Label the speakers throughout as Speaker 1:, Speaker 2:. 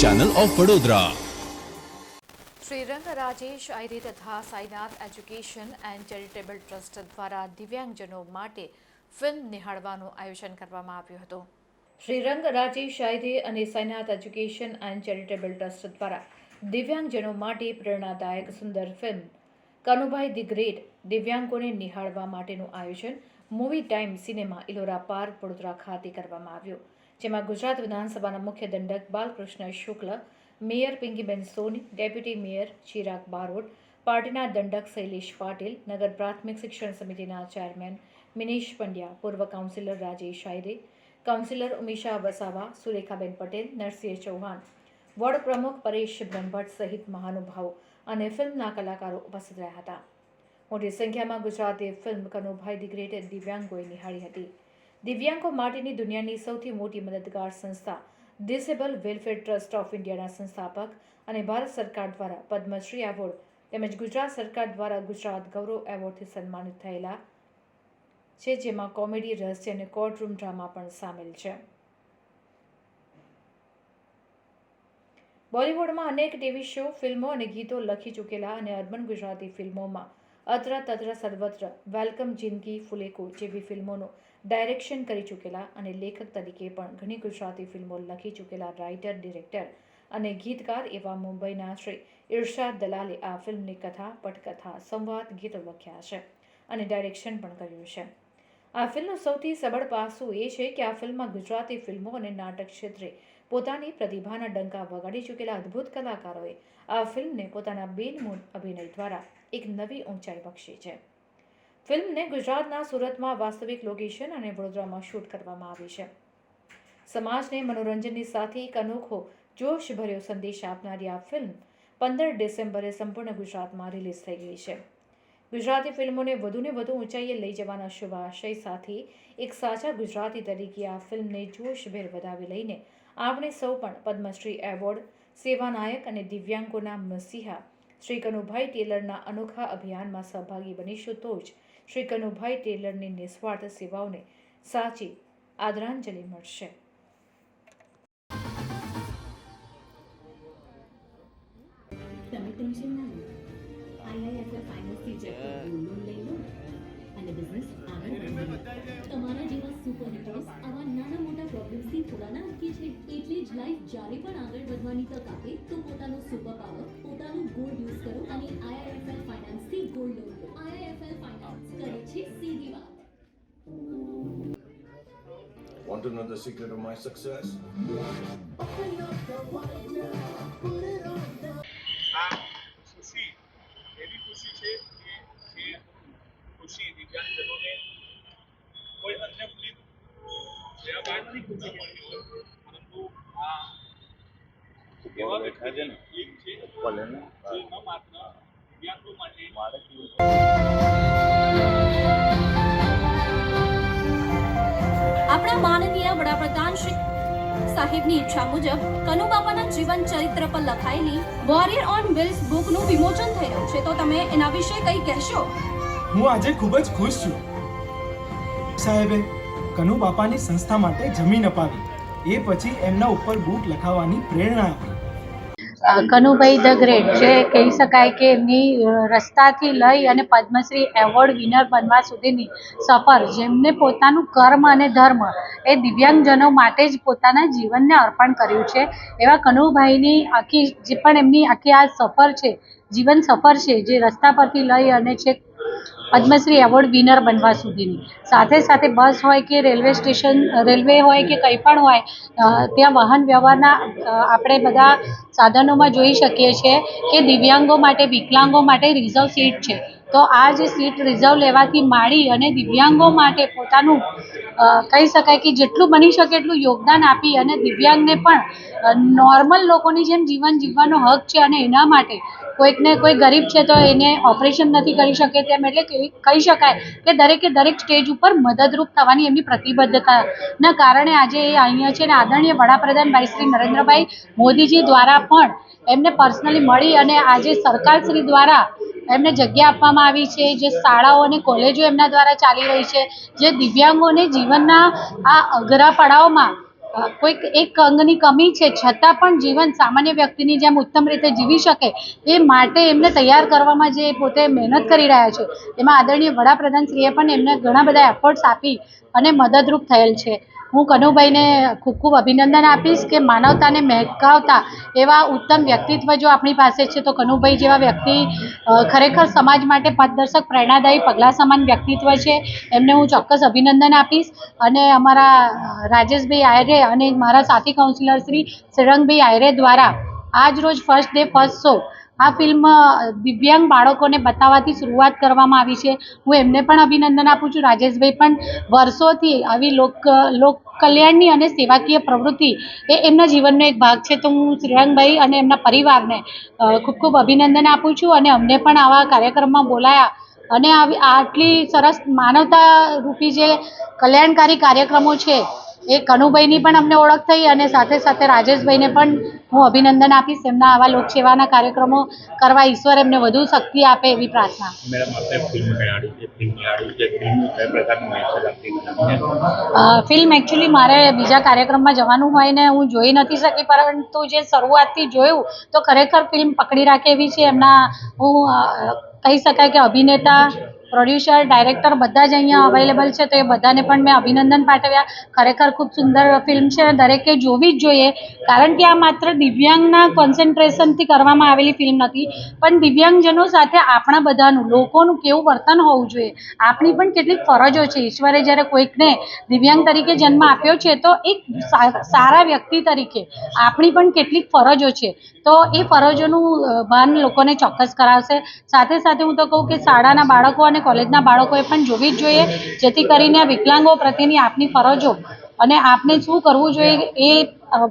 Speaker 1: Channel of Vadodara
Speaker 2: Shrirang Rajesh આયરે તથા Sainath education and charitable trust દ્વારા દિવ્યાંગજનો માટે ફિલ્મ નિહાળવાનું આયોજન કરવામાં આવ્યું હતું. શ્રીરંગ રાજેશ આયરે અને Sainath education and charitable trust દ્વારા દિવ્યાંગજનો માટે પ્રેરણાદાયક સુંદર ફિલ્મ કનુભાઈ ધી ગ્રેટ દિવ્યાંગોને નિહાળવા માટેનું આયોજન movie time cinema Ellora park Vadodara ખાતે કરવામાં આવ્યું. જેમાં ગુજરાત વિધાનસભાના મુખ્ય દંડક Balkrishna Shukla, mayor Pinkiben Soni, deputy mayor Chirag Barot, પાર્ટીના દંડક શૈલેષ પાટીલ, નગર પ્રાથમિક શિક્ષણ સમિતિના ચેરમેન મિનેશ પંડ્યા, પૂર્વ councillor Rajesh Ayre, councillor Umisha Vasava, Surekhaben Patel, Narsinh Chauhan, ward પ્રમુખ પરેશ બ્રહ્મભટ્ટ સહિત મહાનુભાવો અને ફિલ્મના કલાકારો ઉપસ્થિત રહ્યા હતા. મોટી સંખ્યામાં Gujarati film Kanubhai the great દિવ્યાંગોએ નિહાળી હતી. દિવ્યાંગો માટેની દુનિયાની સૌથી મોટી મદદગાર સંસ્થા ડિસેબલ વેલફેર ટ્રસ્ટ ઓફ ઇન્ડિયાના સંસ્થાપક અને ભારત સરકાર દ્વારા પદ્મશ્રી એવોર્ડ તેમજ ગુજરાત સરકાર દ્વારા ગુજરાત ગૌરવ એવોર્ડથી સન્માનિત થયેલા છે, જેમાં કોમેડી, રહસ્ય અને કોર્ટરૂમ ડ્રામા પણ સામેલ છે. બોલિવૂડમાં અનેક ટીવી શો ફિલ્મો અને ગીતો લખી ચૂકેલા અને અર્બન ગુજરાતી ફિલ્મોમાં અત્ર તત્ર સર્વત્ર વેલકમ જિંદગી ફુલેકો જેવી ફિલ્મોનું ડાયરેક્શન કરી ચૂકેલા અને લેખક તરીકે પણ ઘણી ગુજરાતી ફિલ્મો લખી ચૂકેલા રાઇટર, ડિરેક્ટર અને ગીતકાર એવા મુંબઈના શ્રી ઇરશાદ દલાલે આ ફિલ્મની કથા, પટકથા, સંવાદ, ગીતો લખ્યા છે અને ડાયરેક્શન પણ કર્યું છે. આ ફિલ્મનું સૌથી સબળ પાસું એ છે કે આ ફિલ્મમાં ગુજરાતી ફિલ્મો અને નાટક ક્ષેત્રે પોતાની પ્રતિભાના ડંકા વગાડી ચૂકેલા અદ્ભુત કલાકારોએ આ ફિલ્મને પોતાના બેનમૂન અભિનય દ્વારા એક નવી ઊંચાઈ બક્ષી છે. ફિલ્મને ગુજરાતના સુરતમાં વાસ્તવિક લોકેશન અને વડોદરામાં શૂટ કરવામાં આવી છે. સમાજને મનોરંજનની સાથે એક અનોખો જોશભર્યો સંદેશ આપનારી આ ફિલ્મ પંદર ડિસેમ્બરે સંપૂર્ણ ગુજરાતમાં રિલીઝ થઈ ગઈ છે. ગુજરાતી ફિલ્મોને વધુને વધુ ઊંચાઈએ લઈ જવાના શુભ આશય સાથે એક સાચા ગુજરાતી તરીકે આ ફિલ્મને જોશભેર વધાવી લઈને આપણે સૌ પણ પદ્મશ્રી એવોર્ડ સેવાનાયક અને દિવ્યાંગોના મસીહા શ્રી કનુભાઈ ટેલરના અનોખા અભિયાનમાં સહભાગી બનીશું તો જ શ્રી કનુભાઈ ટેલરની નિસ્વાર્થ સેવાઓને સાચી આદરાંજલિ મળશે.
Speaker 3: તમે ટેન્શન ના લો. આઈઆઈએફએલ ફાઇનાન્સથી ચેક લોન લઈ લો અને બિઝનેસ આગળ તમારા જેવા સુપર હિટર્સ મોટા પ્રોબ્લેમ્સથી થોડા ના અટકે છે. એટલે જ લાઈફ જ્યારે પણ આગળ વધવાની તક આપે તો પોતાનો સુપર પાવર પોતાનું ગોલ્ડ યુઝ કરો અને આઈઆઈએફએલ ફાઇનાન્સથી ગોલ્ડ લોન લો આઈઆઈએફએલ ફાઇનાન્સ કરે છે સીધી વાત.
Speaker 4: Want to know the secret of my success?
Speaker 5: આ ખુશી એવી ખુશી છે કે જે ખુશી દિવ્યાંગજનોને કોઈ અન્ય ફિલ્મ
Speaker 6: આપણા માનનીય વડાપ્રધાન શ્રી સાહેબની ઈચ્છા મુજબ કનુ બાપાના જીવન ચરિત્ર પર લખાયેલી વોરિયર ઓન વ્હીલ્સ બુકનું વિમોચન થઈ રહ્યું છે. તો તમે એના વિશે કંઈ કહેશો?
Speaker 7: હું આજે ખૂબ જ ખુશ છું. સાહેબે કનુ બાપાની સંસ્થા માટે જમીન અપાવી. એ પછી એમના ઉપર બુક લખાવવાની પ્રેરણા આપી.
Speaker 8: કનુભાઈ ધ ગ્રેટ જે કહી શકાય કે એમની રસ્તાથી લઈ અને પદ્મશ્રી એવોર્ડ વિનર બનવા સુધીની સફર, જેમને પોતાનું કર્મ અને ધર્મ એ દિવ્યાંગજનો માટે જ પોતાના જીવનને અર્પણ કર્યું છે. એવા કનુભાઈની આખી, જે પણ એમની આખી આ સફર છે, જીવન સફર છે, જે રસ્તા પરથી લઈ અને છેક પદ્મશ્રી એવોર્ડ વિનર બનવા સુધીની. સાથે સાથે બસ હોય કે રેલવે સ્ટેશન, રેલવે હોય કે કંઈ પણ હોય ત્યાં વાહન વ્યવહારના આપણે બધા સાધનોમાં જોઈ શકીએ છીએ કે દિવ્યાંગો માટે, વિકલાંગો માટે રિઝર્વ સીટ છે. તો આ જે સીટ રિઝર્વ લેવાથી માળી અને દિવ્યાંગો માટે પોતાનું કહી શકાય કે જેટલું બની શકે એટલું યોગદાન આપી અને દિવ્યાંગને પણ નોર્મલ લોકોની જેમ જીવન જીવવાનો હક છે અને એના માટે કોઈકને કોઈ ગરીબ છે તો એને ઓપરેશન નથી કરી શકે તેમ એટલે કહી શકાય કે દરેકે દરેક સ્ટેજ ઉપર મદદરૂપ થવાની એમની પ્રતિબદ્ધતાના કારણે આજે એ અહીંયા છે અને આદરણીય વડાપ્રધાન ભાઈ શ્રી નરેન્દ્રભાઈ મોદીજી દ્વારા પણ એમને પર્સનલી મળી અને આજે સરકારશ્રી દ્વારા એમને જગ્યા આપવામાં આવી છે, જે શાળાઓ અને કોલેજો એમના દ્વારા ચાલી રહી છે, જે દિવ્યાંગોને જીવનના આ અઘરા પડાવમાં કોઈક એક અંગની કમી છે, છતાં પણ જીવન સામાન્ય વ્યક્તિની જેમ ઉત્તમ રીતે જીવી શકે એ માટે એમને તૈયાર કરવામાં જે પોતે મહેનત કરી રહ્યા છે, એમાં આદરણીય વડાપ્રધાનશ્રીએ પણ એમને ઘણા બધા એફર્ટ્સ આપી અને મદદરૂપ થયેલ છે. હું કનુભાઈને ખૂબ ખૂબ અભિનંદન આપીશ કે માનવતાને મહેકાવતા એવા ઉત્તમ વ્યક્તિત્વ જો આપણી પાસે છે, તો કનુભાઈ જેવા વ્યક્તિ ખરેખર સમાજ માટે પથદર્શક પ્રેરણાદાયી, પગલાં સમાન વ્યક્તિત્વ છે. એમને હું ચોક્કસ અભિનંદન આપીશ. અને અમારા રાજેશભાઈ આયરે અને મારા સાથી કાઉન્સિલર શ્રી શ્રીરંગભાઈ આયરે દ્વારા આજ રોજ ફર્સ્ટ ડે ફર્સ્ટ શો આ ફિલ્મ દિવ્યાંગ બાળકોને બતાવવાથી શરૂઆત કરવામાં આવી છે. હું એમને પણ અભિનંદન આપું છું. રાજેશભાઈ પણ વર્ષોથી આવી લોક લોક કલ્યાણની અને સેવાકીય પ્રવૃત્તિ એ એમના જીવનનો એક ભાગ છે. તો હું શ્રીરંગભાઈ અને એમના પરિવારને ખૂબ ખૂબ અભિનંદન આપું છું અને અમને પણ આવા કાર્યક્રમમાં બોલાયા. અને આવી આટલી સરસ માનવતા રૂપી જે કલ્યાણકારી કાર્યક્રમો છે એ કનુભાઈની પણ અમને ઓળખ થઈ અને સાથે સાથે રાજેશભાઈને પણ હું અભિનંદન આપીશ. એમના આવા લોકસેવાના કાર્યક્રમો કરવા ઈશ્વર એમને વધુ શક્તિ આપે એવી પ્રાર્થના.
Speaker 1: ફિલ્મ
Speaker 8: એકચ્યુઅલી મારે બીજા કાર્યક્રમમાં જવાનું હોય ને હું જોઈ નથી શકી પરંતુ જે શરૂઆતથી જોયું તો ખરેખર ફિલ્મ પકડી રાખે એવી છે. એમના હું કહી શકાય કે અભિનેતા પ્રોડ્યુસર ડાયરેક્ટર બધા જ અહીંયા અવેલેબલ છે, તો એ બધાને પણ મેં અભિનંદન પાઠવ્યા. ખરેખર ખૂબ સુંદર ફિલ્મ છે. દરેકે જોવી જ જોઈએ. કારણ કે આ માત્ર દિવ્યાંગના કોન્સન્ટ્રેશનથી કરવામાં આવેલી ફિલ્મ નથી, પણ દિવ્યાંગજનો સાથે આપણા બધાનું, લોકોનું કેવું વર્તન હોવું જોઈએ. આપણી પણ કેટલીક ફરજો છે. ઈશ્વરે જ્યારે કોઈકને દિવ્યાંગ તરીકે જન્મ આપ્યો છે, તો એક સારા વ્યક્તિ તરીકે આપણી પણ કેટલીક ફરજો છે. તો એ ફરજોનું ભાન લોકોને ચોક્કસ કરાવશે. સાથે સાથે હું તો કહું કે શાળાના બાળકો અને કોલેજના બાળકોએ પણ જોવી જ જોઈએ, જેથી કરીને વિકલાંગો પ્રત્યેની આપની ફરજો અને આપને શું કરવું જોઈએ એ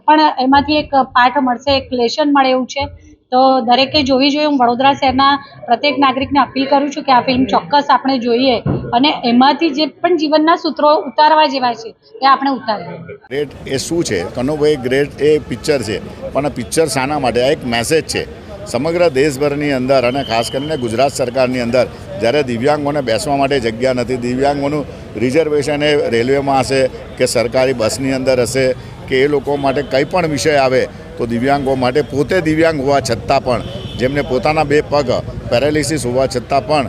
Speaker 8: પણ એમાંથી એક પાઠ મળશે, એક લેશન મળે એવું છે. તો દરેકે જોવી જોઈએ. હું વડોદરા શહેરના પ્રત્યેક નાગરિકને અપીલ કરું છું કે આ ફિલ્મ ચોક્કસ આપણે જોઈએ અને એમાંથી જે પણ જીવનના સૂત્રો ઉતારવા જેવા છે એ આપણે ઉતારીએ.
Speaker 9: ગ્રેટ એ શું છે? કનુભાઈ ગ્રેટ એ પિક્ચર છે. પણ પિક્ચર શાના માટે? આ એક મેસેજ છે. સમગ્ર દેશભરની અંદર અને ખાસ કરીને ગુજરાત સરકારની અંદર જ્યારે દિવ્યાંગોને બેસવા માટે જગ્યા નથી, દિવ્યાંગોનું રિઝર્વેશન એ રેલવેમાં હશે કે સરકારી બસની અંદર હશે કે એ લોકો માટે કંઈ પણ વિષય આવે, તો દિવ્યાંગો માટે પોતે દિવ્યાંગ હોવા છતાં પણ, જેમને પોતાના બે પગ, પેરાલિસિસ હોવા છતાં પણ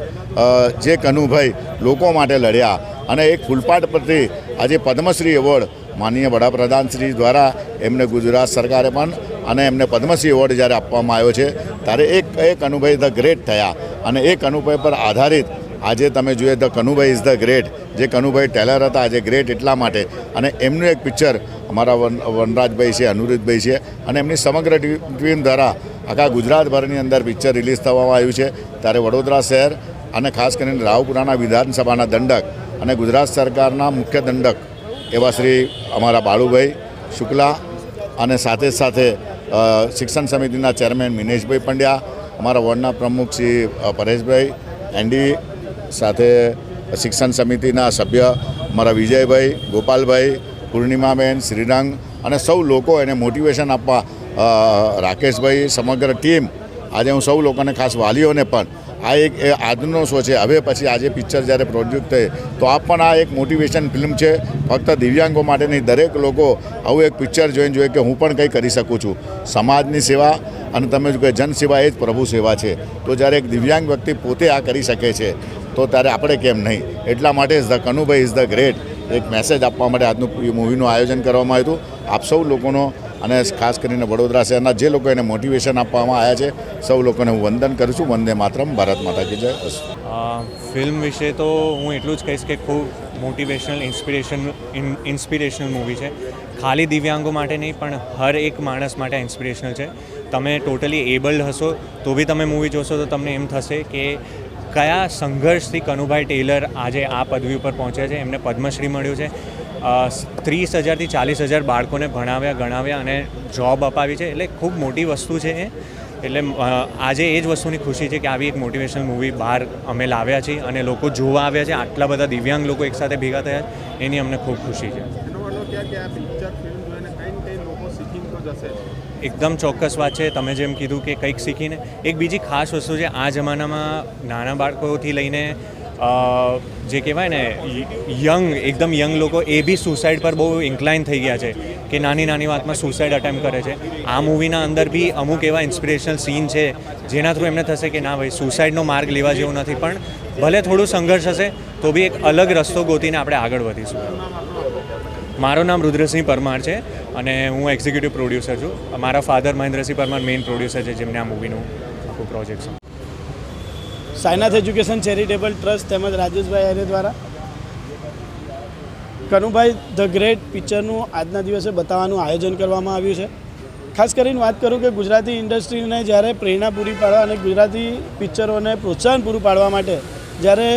Speaker 9: જે કનુભાઈ લોકો માટે લડ્યા. અને એક ફૂલપાટ પરથી આજે પદ્મશ્રી એવોર્ડ માનનીય વડાપ્રધાન શ્રી દ્વારા એમને ગુજરાત સરકારે પણ અને એમને પદ્મશ્રી એવોર્ડ જ્યારે આપવામાં આવ્યો છે, ત્યારે એક એક અનુભવ ધ ગ્રેટ થયા. અને એક અનુભવ પર આધારિત આજે તમે જોઈએ the Kanubhai is the great, જે કનુભાઈ ટેલર હતા, આજે ગ્રેટ એટલા માટે. અને એમનું એક પિક્ચર અમારા વન, વનરાજભાઈ છે અનુરુદ્ધભાઈ છે, અને એમની સમગ્ર ટીમ દ્વારા આખા ગુજરાતભરની અંદર પિક્ચર રિલીઝ થવામાં આવ્યું છે. ત્યારે વડોદરા શહેર અને ખાસ કરીને રાવપુરાના વિધાનસભાના દંડક અને ગુજરાત સરકારના મુખ્ય દંડક એવા શ્રી અમારા બાળુભાઈ શુક્લા અને સાથે સાથે શિક્ષણ સમિતિના ચેરમેન મિનેશભાઈ પંડ્યા, અમારા વોર્ડના પ્રમુખ શ્રી પરેશભાઈ એનડી સાથે શિક્ષણ સમિતિના સભ્ય અમારા વિજયભાઈ, ગોપાલભાઈ, પૂર્ણિમાબેન, શ્રીરંગ અને સૌ લોકો એને મોટિવેશન આપવા રાકેશભાઈ સમગ્ર ટીમ. આજે હું સૌ લોકોને, ખાસ વાલીઓને પણ આ એક આજનો શો છે. હવે પછી આજે પિક્ચર જ્યારે પ્રોડ્યુસ થઈ તો આ પણ આ એક મોટિવેશન ફિલ્મ છે. ફક્ત દિવ્યાંગો માટે નહીં, દરેક લોકો આવું એક પિક્ચર જોઈને જોઈએ કે હું પણ કંઈ કરી શકું છું. સમાજની સેવા અને તમે જો કે જન સેવા એ જ પ્રભુ સેવા છે. તો જ્યારે એક દિવ્યાંગ વ્યક્તિ પોતે આ કરી શકે છે, તો ત્યારે આપણે કેમ નહીં? એટલા માટે is the Kanubhai is the great એક મેસેજ આપવા માટે આજનું મૂવીનું આયોજન કરવામાં આવ્યું હતું. આપ સૌ લોકોનો અને ખાસ કરીને વડોદરા શહેરના જે લોકો એને મોટિવેશન આપવામાં આવ્યા છે, સૌ લોકોને હું વંદન કરું છું. વંદે માતરમ, ભારત માતા કી જય.
Speaker 10: ફિલ્મ વિશે તો હું એટલું જ કહીશ કે ખૂબ મોટિવેશનલ ઇન્સ્પિરેશન ઇન્સ્પિરેશનલ મૂવી છે. ખાલી દિવ્યાંગો માટે નહીં, પણ હર એક માણસ માટે ઇન્સ્પિરેશનલ છે. તમે ટોટલી એબલ્ડ હશો, તો બી તમે મૂવી જોશો તો તમને એમ થશે કે કયા સંઘર્ષથી કનુભાઈ ટેલર આજે આ પદવી ઉપર પહોંચ્યા છે. એમને પદ્મશ્રી મળ્યું છે. ત્રીસ હજારથી ચાલીસ હજાર બાળકોને ભણાવ્યા ગણાવ્યા અને જોબ અપાવી છે. એટલે ખૂબ મોટી વસ્તુ છે એ. એટલે આજે એ જ વસ્તુની ખુશી છે કે આવી એક મોટિવેશનલ મૂવી બહાર અમે લાવ્યા છીએ અને લોકો જોવા આવ્યા છે. આટલા બધા દિવ્યાંગ લોકો એકસાથે ભેગા થયા એની અમને ખૂબ ખુશી છે. એકદમ ચોક્કસ વાત છે. તમે જેમ કીધું કે કંઈક શીખીને. એક બીજી ખાસ વસ્તુ છે આ જમાનામાં નાના બાળકોથી લઈને જે કહેવાય ને, યંગ, એકદમ યંગ લોકો એ બી સુસાઇડ પર બહુ ઇન્ક્લાઇન થઈ ગયા છે કે નાની નાની વાતમાં સુસાઇડ અટેમ્પ કરે છે. આ મૂવીના અંદર બી અમુક એવા ઇન્સ્પિરેશનલ સીન છે જેના થ્રુ એમને થશે કે ના ભાઈ સુસાઇડનો માર્ગ લેવા જેવો નથી, પણ ભલે થોડું સંઘર્ષ હશે, તો બી એક અલગ રસ્તો ગોતીને આપણે આગળ વધીશું. મારું નામ રુદ્રસિંહ પરમાર છે અને હું એક્ઝિક્યુટિવ પ્રોડ્યુસર છું. મારા father Mahendrasinh Parmar main producer છે જેમને આ મૂવીનું આખું પ્રોજેક્ટ છે
Speaker 11: સાયનાથ એજ્યુકેશન ચેરિટેબલ ટ્રસ્ટ તેમજ રાજેશભાઈ આર્ય દ્વારા. કનુભાઈ ધ ગ્રેટ પિક્ચરનું આજના દિવસે બતાવવાનું આયોજન કરવામાં આવ્યું છે. ખાસ કરીને વાત કરું કે ગુજરાતી ઇન્ડસ્ટ્રીને જ્યારે પ્રેરણા પૂરી પાડવા અને ગુજરાતી પિક્ચરોને પ્રોત્સાહન પૂરું પાડવા માટે જ્યારે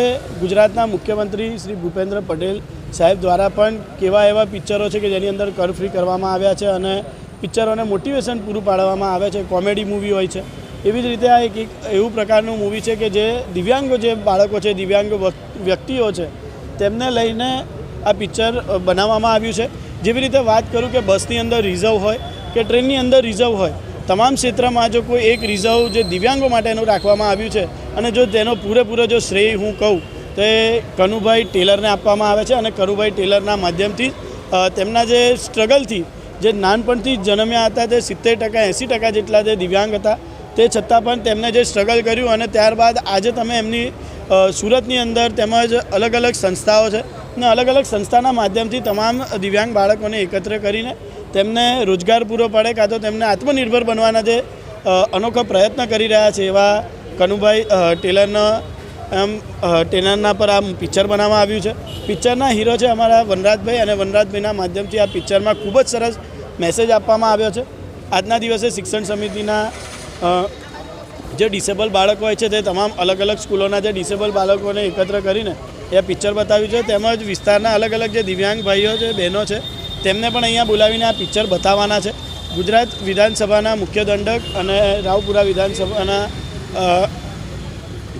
Speaker 11: ગુજરાતના મુખ્યમંત્રી શ્રી ભૂપેન્દ્ર પટેલ સાહેબ દ્વારા પણ કેવા એવા પિક્ચરો છે કે જેની અંદર કર ફ્રી કરવામાં આવ્યા છે અને પિક્ચરોને મોટિવેશન પૂરું પાડવામાં આવે છે. કોમેડી મૂવી હોય છે. એવી જ રીતે આ એક એવું પ્રકારનું મૂવી છે કે જે દિવ્યાંગો જે બાળકો છે, દિવ્યાંગ વ્યક્તિઓ છે, તેમને લઈને આ પિક્ચર બનાવવામાં આવ્યું છે. જેવી રીતે વાત કરું કે બસની અંદર રિઝર્વ હોય કે ટ્રેનની અંદર રિઝર્વ હોય, તમામ ક્ષેત્રમાં જો કોઈ એક રિઝર્વ જે દિવ્યાંગો માટેનું રાખવામાં આવ્યું છે અને જો તેનો પૂરેપૂરો જો શ્રેય હું કહું, તો એ કનુભાઈ ટેલરને આપવામાં આવે છે અને કનુભાઈ ટેલરના માધ્યમથી તેમના જે સ્ટ્રગલથી જે નાનપણથી જન્મ્યા હતા તે સિત્તેર ટકા, એંસી ટકા જેટલા જે દિવ્યાંગ હતા તે છતાં પણ તેમણે જે સ્ટ્રગલ કર્યું અને ત્યારબાદ આજે તમે એમની સુરતની અંદર તેમજ અલગ અલગ સંસ્થાઓ છે ને અલગ અલગ સંસ્થાના માધ્યમથી તમામ દિવ્યાંગ બાળકોને એકત્ર કરીને તેમને રોજગાર પૂરો પાડે કાં તો તેમને આત્મનિર્ભર બનવાના જે અનોખો પ્રયત્ન કરી રહ્યા છે એવા કનુભાઈ ટેલરના, એમ ટેલરના પર આ પિક્ચર બનાવવામાં આવ્યું છે. પિક્ચરના હીરો છે અમારા વનરાજભાઈ અને વનરાજભાઈના માધ્યમથી આ પિક્ચરમાં ખૂબ જ સરસ મેસેજ આપવામાં આવ્યો છે. આજના દિવસે શિક્ષણ સમિતિના જે ડિસેબલ બાળકો હોય છે તે તમામ અલગ અલગ સ્કૂલોના જે ડિસેબલ બાળકોને એકત્ર કરીને એ પિક્ચર બતાવ્યું છે. તેમજ વિસ્તારના અલગ અલગ જે દિવ્યાંગ ભાઈઓ છે, બહેનો છે, તેમને પણ અહીંયા બોલાવીને આ પિક્ચર બતાવવાના છે. ગુજરાત વિધાનસભાના મુખ્ય દંડક અને રાવપુરા વિધાનસભાના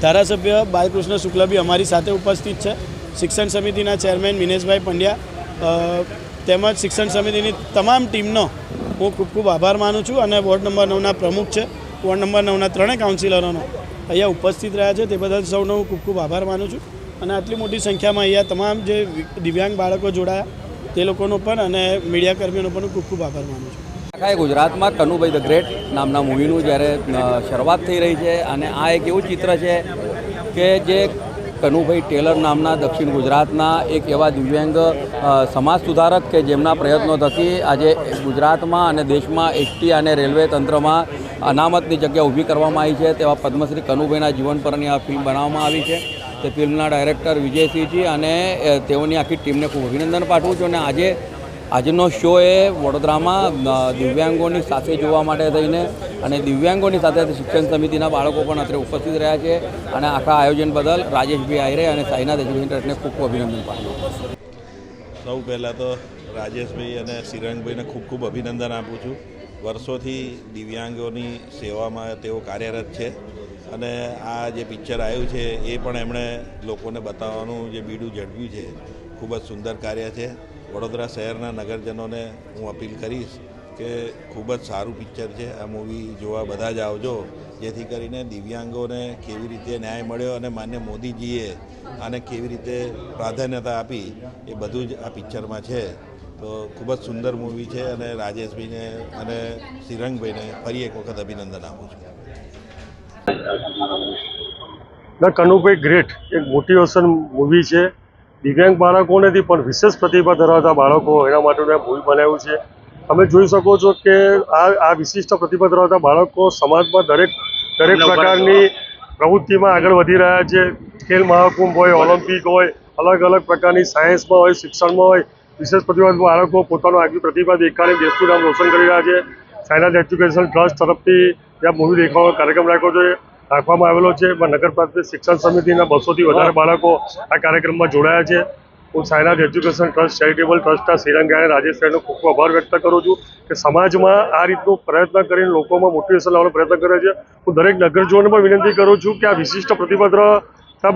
Speaker 11: ધારાસભ્ય બાલકૃષ્ણ શુક્લબી અમારી સાથે ઉપસ્થિત છે. શિક્ષણ સમિતિના ચેરમેન મિનેશભાઈ પંડ્યા તેમજ શિક્ષણ સમિતિની તમામ ટીમનો હું ખૂબ ખૂબ આભાર માનું છું અને વોર્ડ નંબર નવના પ્રમુખ છે. વોર્ડ નંબર નવના ત્રણેય કાઉન્સિલરોનો અહીંયા ઉપસ્થિત રહ્યા છે, તે બદલ સૌનો હું ખૂબ ખૂબ આભાર માનું છું. અને આટલી મોટી સંખ્યામાં અહીંયા તમામ જે દિવ્યાંગ બાળકો જોડાયા, તે લોકોનો પણ અને મીડિયા કર્મીઓનો પણ ખૂબ ખૂબ આભાર માનું છું.
Speaker 12: આખા ગુજરાતમાં કનુભાઈ ધ ગ્રેટ નામના મૂવીનું જ્યારે શરૂઆત થઈ રહી છે અને આ એક એવું ચિત્ર છે કે જે કનુભાઈ ટેલર નામના દક્ષિણ ગુજરાતના એક એવા દિવ્યાંગ સમાજ સુધારક કે જેમના પ્રયત્નો થકી આજે ગુજરાતમાં અને દેશમાં એસટી અને રેલવે તંત્રમાં અનામતની જગ્યા ઊભી કરવામાં આવી છે તેવા પદ્મશ્રી કનુભાઈના જીવન પરની આ ફિલ્મ બનાવવામાં આવી છે. તે ફિલ્મના ડાયરેક્ટર વિજયસિંહજી અને તેઓની આખી ટીમને ખૂબ અભિનંદન પાઠવું છું અને આજે, આજનો શો એ વડોદરામાં દિવ્યાંગોની સાથે જોવા માટે થઈને અને દિવ્યાંગોની સાથે શિક્ષણ સમિતિના બાળકો પણ અત્રે ઉપસ્થિત રહ્યા છે અને આખા આયોજન બદલ રાજેશભાઈ આયરે અને સાઈનાથ એજ્યુકેશન ખૂબ ખૂબ અભિનંદન પાઠવું
Speaker 13: સૌ પહેલાં તો રાજેશભાઈ અને શ્રીરંગભાઈને ખૂબ ખૂબ અભિનંદન આપું છું. વર્ષોથી દિવ્યાંગોની સેવામાં તેઓ કાર્યરત છે. અને આ જે પિક્ચર આવ્યું છે, એ પણ એમણે લોકોને બતાવવાનું જે બીડું ઝડપ્યું છે, ખૂબ જ સુંદર કાર્ય છે. વડોદરા શહેરના નગરજનોને હું અપીલ કરીશ કે ખૂબ જ સારું પિક્ચર છે. આ મૂવી જોવા બધા જ આવજો. જેથી કરીને દિવ્યાંગોને કેવી રીતે ન્યાય મળ્યો અને માન્ય મોદીજીએ આને કેવી રીતે પ્રાધાન્યતા આપી, એ બધું જ આ પિક્ચરમાં છે. તો ખૂબ જ સુંદર મૂવી છે અને રાજેશભાઈને અને શ્રીરંગભાઈને ફરી એક વખત અભિનંદન આપું છું.
Speaker 14: ધ કનુભાઈ ગ્રેટ એક મોટિવેશન મૂવી છે. દિવ્યાંગ બાળકો નથી પણ વિશેષ પ્રતિભા ધરાવતા બાળકો એના માટેનું મૂવી બનાવ્યું છે. તમે જોઈ શકો છો કે આ આ વિશિષ્ટ પ્રતિભા ધરાવતા બાળકો સમાજમાં દરેક દરેક પ્રકારની પ્રવૃત્તિમાં આગળ વધી રહ્યા છે. ખેલ મહાકુંભ હોય ઓલિમ્પિક હોય અલગ અલગ પ્રકારની સાયન્સમાં હોય શિક્ષણમાં હોય વિશેષ પ્રતિભા બાળકો પોતાનો આગવી પ્રતિભા દેખાડી દેશનું નામ રોશન કરી રહ્યા છે. સાયનાથ એજ્યુકેશન ટ્રસ્ટ તરફથી ત્યાં મૂવી દેખાવાનો કાર્યક્રમ રાખ્યો છે. રાખવામાં આવેલો છે. એમાં નગર પ્રાથમિક શિક્ષણ સમિતિના બસોથી વધારે બાળકો આ કાર્યક્રમમાં જોડાયા છે. હું સાયનાથ એજ્યુકેશન ટ્રસ્ટ ચેરિટેબલ ટ્રસ્ટના શ્રીરંગાએ રાજેશ સાહેબનો ખૂબ ખૂબ આભાર વ્યક્ત કરું છું કે સમાજમાં આ રીતનું પ્રયત્ન કરીને લોકોમાં મોટિવેશન લાવવાનો પ્રયત્ન કરે છે. હું દરેક નગરજનોને પણ વિનંતી કરું છું કે આ વિશિષ્ટ પ્રતિપત્ર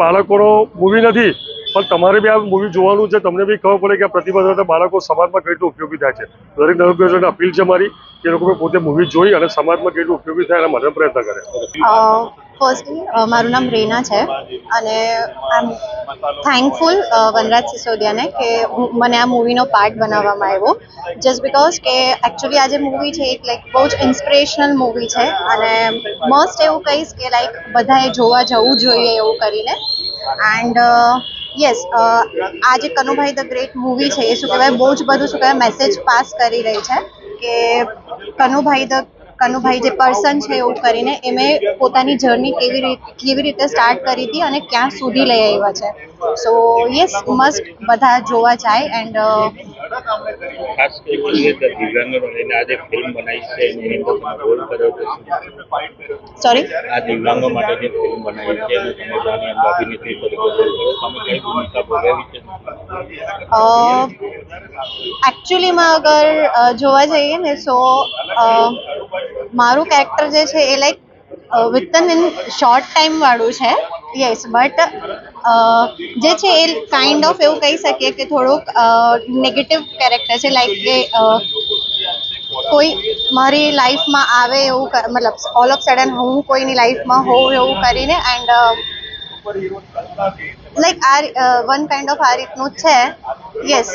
Speaker 14: બાળકોનો મૂવી નથી પણ તમારે બી આ મૂવી જોવાનું છે, તમને બી ખબર પડે કે આ પ્રતિબદ્ધતા બાળકો સમાજમાં કેટલું ઉપયોગી થાય છે. દરેક નગરજનોને અપીલ છે મારી કે લોકો પોતે મૂવી જોઈ અને સમાજમાં કેટલું ઉપયોગી થાય એના માટે પ્રયત્ન કરે.
Speaker 15: ફર્સ્ટલી મારું નામ રેના છે અને આમ થેન્કફુલ વનરાજ સિસોદિયાને કે મને આ મૂવીનો પાર્ટ બનાવવામાં આવ્યો. જસ્ટ બિકોઝ કે એકચ્યુઅલી આ જે મૂવી છે, એક લાઈક બહુ જ ઇન્સ્પિરેશનલ મૂવી છે અને મસ્ટ એવું કહીશ કે લાઈક બધાએ જોવા જવું જોઈએ એવું કરીને. એન્ડ યસ આ જે કનુભાઈ ધ ગ્રેટ મૂવી છે, એ શું કહેવાય, બહુ જ બધું શું કહેવાય મેસેજ પાસ કરી રહી છે કે કનુભાઈ ધ, કનુભાઈ જે પર્સન છે એવું કરીને એમે પોતાની જર્ની કેવી રીતે કેવી રીતે સ્ટાર્ટ કરી હતી અને ક્યાં સુધી લઈ આવ્યા છે. સો યસ મસ્ટ બધા જોવા જાય એન્ડ
Speaker 1: ખાસ કરીને દિવ્યાંગોને લઈને આજે ફિલ્મ બનાવી છે એની અંદર તમે રોલ કર્યો છે.
Speaker 15: સોરી
Speaker 1: આ દિવ્યાંગો માટે જે ફિલ્મ બનાવી છે એનું તમે અંદર અભિનેત્રી તરીકે રોલ કર્યો. તમે કઈ ભૂમિકા ભોગવી છે?
Speaker 15: એકચ્યુઅલીમાં અગર જોવા જઈએ ને સો મારું કેરેક્ટર જે છે એ like with in short time વાળું છે. યસ બટ જે છે એ કાઇન્ડ ઓફ એવું કહી શકીએ કે થોડુંક નેગેટિવ કેરેક્ટર છે. લાઈક કે કોઈ મારી લાઈફમાં આવે એવું મતલબ ઓલ ઓફ સડન હું કોઈની લાઈફમાં હોઉં એવું કરીને એન્ડ લાઈક આ વન કાઇન્ડ ઓફ આ રીતનું છે. યસ